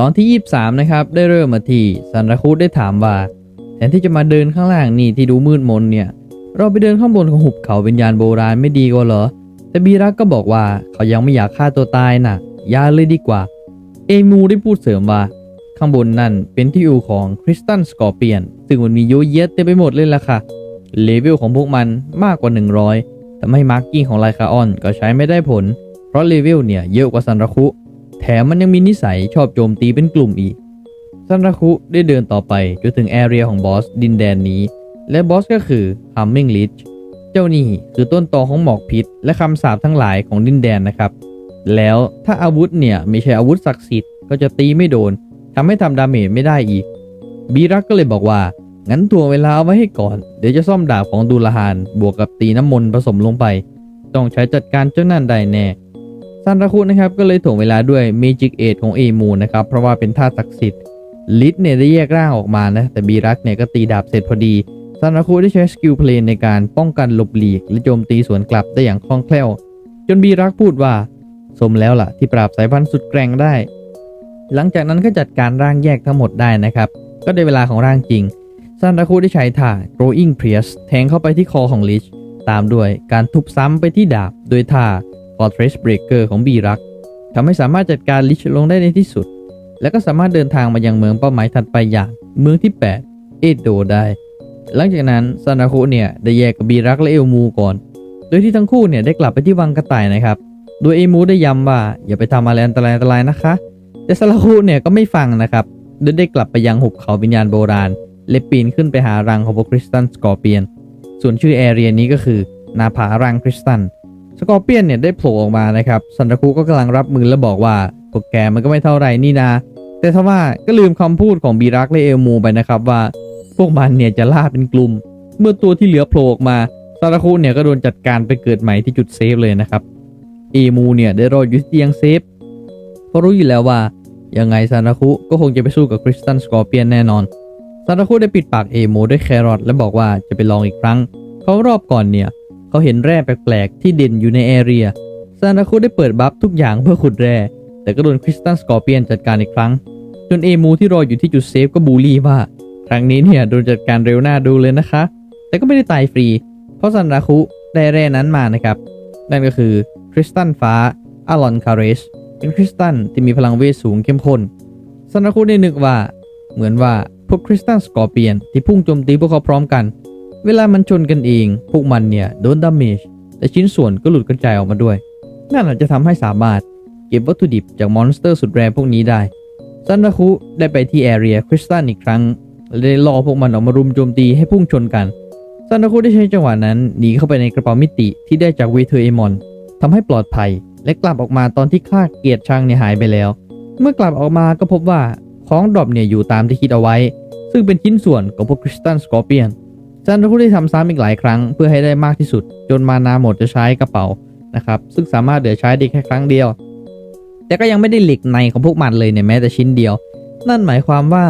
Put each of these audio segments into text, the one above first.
ตอนที่ 23 นะครับ ได้เริ่มมาที่ซันราคุได้ถามว่าแทนที่จะมาเดินข้างล่างนี่ที่ดูมืดมนเนี่ย เราไปเดินข้างบนของหุบเขาวิญญาณโบราณไม่ดีกว่าเหรอ แต่บีรักก็บอกว่าเขายังไม่อยากฆ่าตัวตายน่ะย่าเลยดีกว่า เอมูได้พูดเสริมว่า ข้างบนนั่นเป็นที่อยู่ของคริสตันสกอร์เปียน ซึ่งมันมีเยอะแยะเต็มไปหมดเลยล่ะค่ะ เลเวลของพวกมันมากกว่า 100แต่ไม่มาร์กิ้งของไลคาออนก็ใช้ไม่ได้ผล เพราะเลเวลเนี่ยเยอะกว่าซันรคุ แถมมันยังมีนิสัยชอบโจมตีเป็นกลุ่มอีกซันราคุได้เดินต่อไปจนถึงแอเรียของบอสดินแดนนี้ และบอสก็คือ Humming Lich เจ้านี่คือต้นตอของหมอกพิษ และคำสาปทั้งหลายของดินแดนนะครับ แล้วถ้าอาวุธเนี่ยไม่ใช่อาวุธศักดิ์สิทธิ์ก็จะตีไม่โดนทำให้ทำดาเมจไม่ได้อีก บีรักก็เลยบอกว่า งั้นตัวเวลาเอาไว้ให้ก่อน เดี๋ยวจะซ่อมดาบของดูลฮานบวกกับตีน้ำมนต์ผสมลงไป ต้องใช้จัดการเจ้านั่นได้แน่ ซันราคุนะครับก็เลยถ่วงเวลาด้วยเมจิกเอทของเอมูนะครับเพราะว่าเป็นท่าศักดิ์สิทธิ์ลิทเนี่ยได้แยกร่างออกมานะแต่บีรักเนี่ยก็ตีดาบเสร็จพอดีซันราคุได้ใช้สกิลเพลนในการป้องกันหลบหลีกและโจมตีสวนกลับได้อย่างคล่องแคล่ว จนบีรักพูดว่า สมแล้วล่ะ ที่ปราบสายพันธุ์สุดแกร่งได้ หลังจากนั้นก็จัดการร่างแยกทั้งหมดได้นะครับ ก็ได้เวลาของร่างจริงซันราคุได้ใช้ท่า Growing Pierce แทงเข้าไปที่คอของลิช ตามด้วยการทุบซ้ำไปที่ดาบโดยท่า Fortress Breaker ของบีรักทำให้สามารถจัดการลิชลงได้ในที่สุด และก็สามารถเดินทางมายังเมืองเป้าหมายถัดไปอย่างเมืองที่ 8 เอโดได้ หลังจากนั้นซันราคุเนี่ยได้แยกกับบีรักและเอลมูก่อน โดยที่ทั้งคู่เนี่ยได้กลับไปที่วังกระต่ายนะครับ โดยเอมูได้ย้ำว่าอย่าไปทำอะไรอันตรายอันตรายนะคะ แต่ซาราคุเนี่ยก็ไม่ฟังนะครับโดยได้กลับไปยังหุบเขาวิญญาณโบราณและปีนขึ้นไปหารังของพวกคริสตันสกอร์เปียน ส่วนชื่อแอเรียนี้ก็คือ นาผารังคริสตัน สกอร์เปียนเนี่ยได้โผล่ออกมานะครับซันราคุก็กำลังรับมือและบอกว่าพวกแกมันก็ไม่เท่าไหร่นี่นาแต่ทว่าก็ลืมคำพูดของบีรักและเอลมูไปนะครับว่า พวกมันเนี่ยจะล่าเป็นกลุ่ม เมื่อตัวที่เหลือโผล่ออกมาซาราคุเนี่ยก็โดนจัดการไปเกิดใหม่ที่จุดเซฟเลยนะครับเอมูเนี่ยได้รออยู่ที่เตียงเซฟเพราะรู้อยู่แล้วว่ายังไงซานาคุก็คงจะไปสู้กับคริสตันสกอร์เปียนแน่นอนซานาคุได้ปิดปากเอโมด้วยแครอทและบอกว่าจะไปลองอีกครั้งเพรารอบก่อนเนี่ย เขาเห็นแร่แปลกๆ ที่เด่นอยู่ในแอเรียซานาคุได้เปิดบัฟทุกอย่างเพื่อขุดแร่ แต่ก็โดนคริสตันสกอร์เปียนจัดการอีกครั้ง จนเอมูที่รออยู่ที่จุดเซฟก็บูลลี่ว่า ครั้งนี้เนี่ยโดนจัดการเร็วหน้าดูเลยนะคะ แต่ก็ไม่ได้ตายฟรี เพราะซานาคุได้แร่นั้นมานะครับ นั่นก็คือคริสตันฟ้าอารอนคาเรสเป็นคริสตันที่มีพลังเวทสูงเข้มข้นซานาคุได้นึกว่า เหมือนว่าพวกคริสตันสกอร์เปียนที่พุ่งโจมตีพวกเขาพร้อมกัน เวลามันชนกันเอง พวกมันเนี่ยโดนดาเมจแต่ชิ้นส่วนก็หลุดกระจายออกมาด้วย นั่นอาจจะทำให้สามารถเก็บวัตถุดิบจากมอนสเตอร์สุดแรงพวกนี้ได้ ซันนาคุได้ไปที่แอเรียคริสตันอีกครั้งและได้ล่อพวกมันออกมารุมโจมตีให้พุ่งชนกัน ซันนาคุได้ใช้จังหวะนั้นหนีเข้าไปในกระเป๋ามิติที่ได้จากเวเทอร์เอมอนทำให้ปลอดภัย และกลับออกมาตอนที่ค่าเกียรติช่างเนี่ยหายไปแล้ว เมื่อกลับออกมาก็พบว่าของดรอปเนี่ยอยู่ตามที่คิดเอาไว้ ซึ่งเป็นชิ้นส่วนของพวกคริสตันสกอร์เปียน ซันนาคุได้ทำซ้ำอีกหลายครั้งเพื่อให้ได้มากที่สุด จนมานาหมดจะใช้กระเป๋านะครับ ซึ่งสามารถเหลือใช้ได้แค่ครั้งเดียว แต่ก็ยังไม่ได้เหล็กในของพวกมันเลยเนี่ยแม้แต่ชิ้นเดียว นั่นหมายความว่า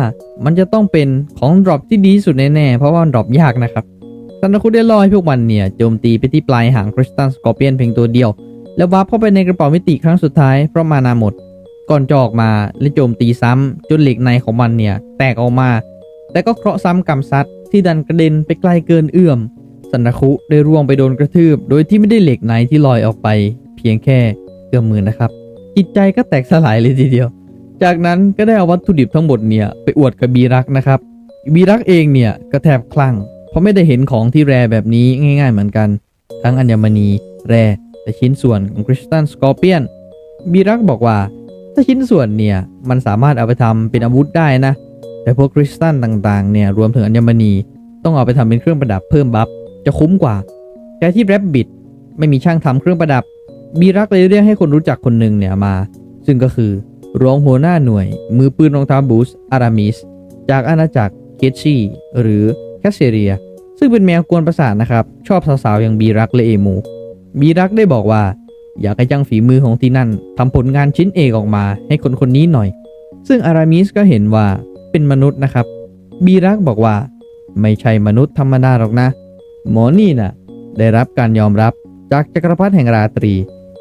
มันจะต้องเป็นของดรอปที่ดีที่สุดแน่ๆเพราะว่าดรอปยากนะครับซันนาคุได้ล่อให้พวกมันเนี่ยโจมตีไปที่ปลายหางคริสตันสกอร์เปียนเพียงตัวเดียว แล้ววาร์ปเข้าไปในกระเป๋ามิติครั้งสุดท้ายเพราะมานาหมด ก่อนจะออกมาและโจมตีซ้ำจนเหล็กในของมันเนี่ยแตกออกมา แต่ก็เคราะห์ซ้ำกำซัด ที่ดันกระเด็นไปไกลเกินเอื้อม สันนคุได้ร่วงไปโดนกระทืบ โดยที่ไม่ได้เหล็กในที่ลอยออกไป เพียงแค่เอื้อมมือนะครับ จิตใจก็แตกสลายเลยทีเดียว จากนั้นก็ได้เอาวัตถุดิบทั้งหมดเนี่ยไปอวดกับบีรักนะครับ บีรักเองเนี่ยก็แทบคลั่ง เพราะไม่ได้เห็นของที่แรแบบนี้ง่าย ๆ เหมือนกัน ทั้งอัญมณี แร่แต่ชิ้นส่วนของคริสตันสกอร์เปียนบีรักบอกว่า ถ้าชิ้นส่วนเนี่ยมันสามารถเอาไปทำเป็นอาวุธได้นะ แต่พวกคริสตัลต่างๆเนี่ยรวมถึงอัญมณีต้องเอาไปทำเป็นเครื่องประดับเพิ่มบัฟจะคุ้มกว่า แต่ที่แรบบิทไม่มีช่างทำเครื่องประดับบีรักเลยเรียกให้คนรู้จักคนหนึ่งเนี่ยมา ซึ่งก็คือรองหัวหน้าหน่วย มือปืนรองเท้าบูสอารามิสจากอาณาจักรเคชีหรือแคสเซเรีย ซึ่งเป็นแมวกวนประสาทนะครับ ชอบสาวๆอย่างบีรักและเอมู บีรักได้บอกว่า อยากให้จังฝีมือของที่นั่นทำผลงานชิ้นเอกออกมาให้คนคนนี้หน่อย ซึ่งอารามิสก็เห็นว่า เป็นมนุษย์นะครับ บีรักบอกว่า ไม่ใช่มนุษย์ธรรมดาหรอกนะ หมอนี่นะ่ะ ได้รับการยอมรับจากจักรพรรดิแห่งราตรี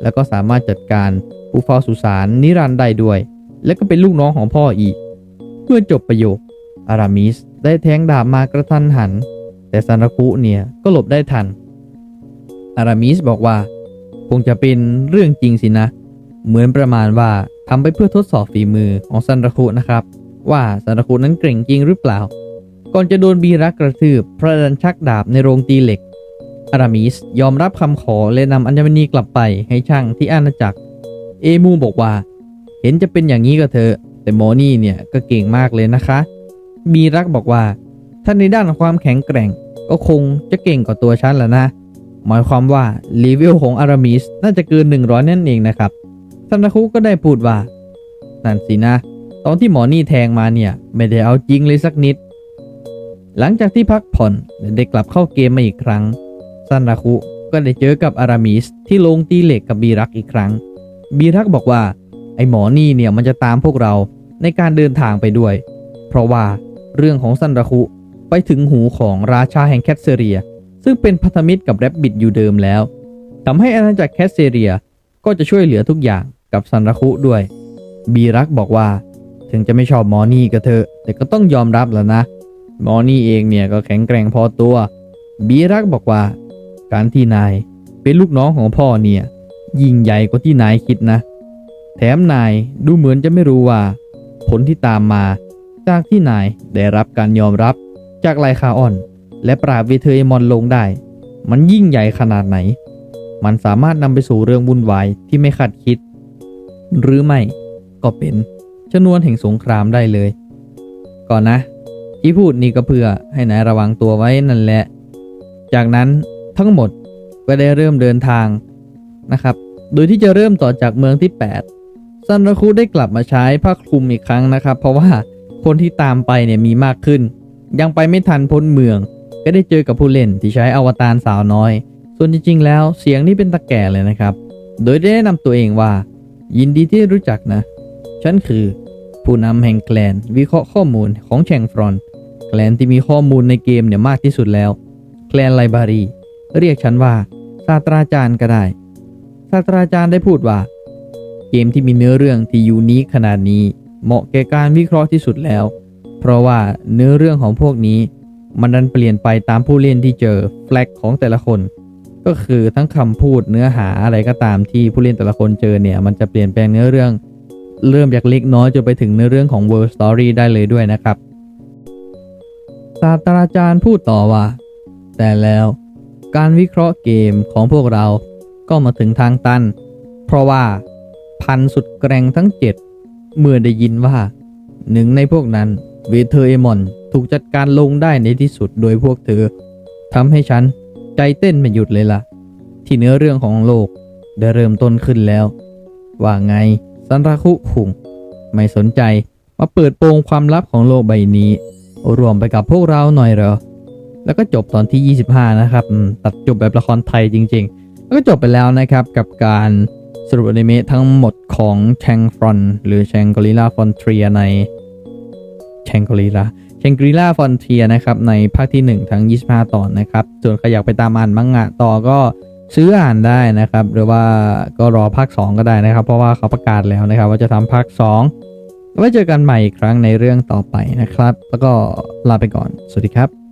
แล้วก็สามารถจัดการผู้เฝ้าสุสานนิรันดร์ได้ด้วย และก็เป็นลูกน้องของพ่ออีก เมื่อจบประโยค อารามิสได้แทงดาบมากระทันหัน แต่ซันราคุเนี่ยก็หลบได้ทัน อารามิสบอกว่า คงจะเป็นเรื่องจริงสินะ เหมือนประมาณว่าทำไปเพื่อทดสอบฝีมือของซันราคุนะครับ ว่าซันราคุนั้นเก่งจริงหรือเปล่า ก่อนจะโดนบีรักกระทืบพระดันชักดาบในโรงตีเหล็ก อารามิสยอมรับคำขอและนำอัญมณีกลับไปให้ช่างที่อาณาจักร เอมูบอกว่า เห็นจะเป็นอย่างนี้ก็เถอะแต่หมอนี่เนี่ยก็เก่งมากเลยนะคะ บีรักบอกว่า ถ้าในด้านความแข็งแกร่ง ก็คงจะเก่งกว่าตัวฉันแหละนะ หมายความว่าเลเวลของอารามิสน่าจะเกิน100นั่นเองนะครับซันตาคุก็ได้พูดว่านั่นสินะ ตอนที่หมอนี่แทงมาเนี่ย ไม่ได้เอาจริงเลยสักนิด หลังจากที่พักผ่อนและได้กลับเข้าเกมมาอีกครั้งซันราคุก็ได้เจอกับอารามิสที่ลงตีเหล็กกับบีรักอีกครั้ง บีรักบอกว่า ไอหมอนี่เนี่ยมันจะตามพวกเราในการเดินทางไปด้วย เพราะว่าเรื่องของซันราคุไปถึงหูของราชาแห่งแคทเซเรีย ซึ่งเป็นพันธมิตรกับแรบบิทอยู่เดิมแล้วทำให้อาณาจักรแคทเซเรียก็จะช่วยเหลือทุกอย่างกับซันราคุด้วย บีรักบอกว่า ถึงจะไม่ชอบมอนี่ก็เถอะ แต่ก็ต้องยอมรับแล้วนะ มอนี่เองเนี่ยก็แข็งแกร่งพอตัว บีรักบอกว่า การที่นายเป็นลูกน้องของพ่อเนี่ย ยิ่งใหญ่กว่าที่นายคิดนะ แถมนายดูเหมือนจะไม่รู้ว่า ผลที่ตามมา จากที่นายได้รับการยอมรับจากไลคาออน และปราบเวเทอร์เอมอนลงได้ มันยิ่งใหญ่ขนาดไหน มันสามารถนำไปสู่เรื่องวุ่นวายที่ไม่คาดคิด หรือไม่ก็เป็น ชนวนแห่งสงครามได้เลย ก่อนนะ ที่พูดนี่ก็เพื่อให้นายระวังตัวไว้นั่นแหละ จากนั้นทั้งหมดก็ได้เริ่มเดินทางนะครับ โดยที่จะเริ่มต่อจากเมืองที่ 8 ซันราคุได้กลับมาใช้ผ้าคลุมอีกครั้งนะครับ เพราะว่าคนที่ตามไปเนี่ยมีมากขึ้น ยังไปไม่ทันพ้นเมือง ก็ได้เจอกับผู้เล่นที่ใช้อวตารสาวน้อย ส่วนจริงๆ แล้วเสียงนี่เป็นตะแก่เลยนะครับ โดยได้แนะนำตัวเองว่า ยินดีที่รู้จักนะ ฉันคือ ผู้นำแห่งแคลนวิเคราะห์ข้อมูลของแชงฟรอนแคลนที่มีข้อมูลในเกมเนี่ยมากที่สุดแล้วแคลนไลบรารี เรียกฉันว่าศาสตราจารย์ก็ได้ ศาสตราจารย์ได้พูดว่า เกมที่มีเนื้อเรื่องที่ยูนิคขนาดนี้ เหมาะแก่การวิเคราะห์ที่สุดแล้ว เพราะว่าเนื้อเรื่องของพวกนี้ มันดันเปลี่ยนไปตามผู้เล่นที่เจอแฟลกของแต่ละคน ก็คือทั้งคำพูดเนื้อหาอะไรก็ตามที่ผู้เล่นแต่ละคนเจอเนี่ย มันจะเปลี่ยนแปลงเนื้อเรื่อง เริ่มจากเล็กน้อยจนไปถึงเนื้อเรื่องของ World Story ได้เลยด้วยนะครับ ศาสตราจารย์พูดต่อว่า แต่แล้วการวิเคราะห์เกมของพวกเราก็มาถึงทางตัน เพราะว่าพันสุดแกร่งทั้งเจ็ดเมื่อได้ยินว่า หนึ่งในพวกนั้นเวเทอร์เอมอนถูกจัดการลงได้ในที่สุดโดยพวกเธอทำให้ฉันใจเต้นไม่หยุดเลยล่ะ ที่เนื้อเรื่องของโลกได้เริ่มต้นขึ้นแล้ว ว่าไง ซันราคุคุงไม่สนใจมาเปิดโปงความลับของโลกใบนี้ รวมไปกับพวกเราหน่อยเหรอ แล้วก็จบตอนที่ 25 นะครับ ตัดจบแบบละครไทยจริงๆ แล้วก็จบไปแล้วนะครับกับการสรุปอนิเมะทั้งหมดของแชงฟรอนหรือแชงกอริล่าฟอนเทียในแชงกอริล่าแชงกอริล่าฟอนเทียนะครับในภาคที่ 1 ทั้ง 25 ตอนนะครับ ส่วนใครอยากไปตามอ่านมังงะต่อก็ ซื้ออ่านได้นะครับ หรือว่าก็รอภาค 2 ก็ได้นะครับ เพราะว่าเขาประกาศแล้วนะครับ ว่าจะทำภาค 2 ไว้เจอกันใหม่อีกครั้งในเรื่องต่อไปนะครับ แล้วก็ลาไปก่อน สวัสดีครับ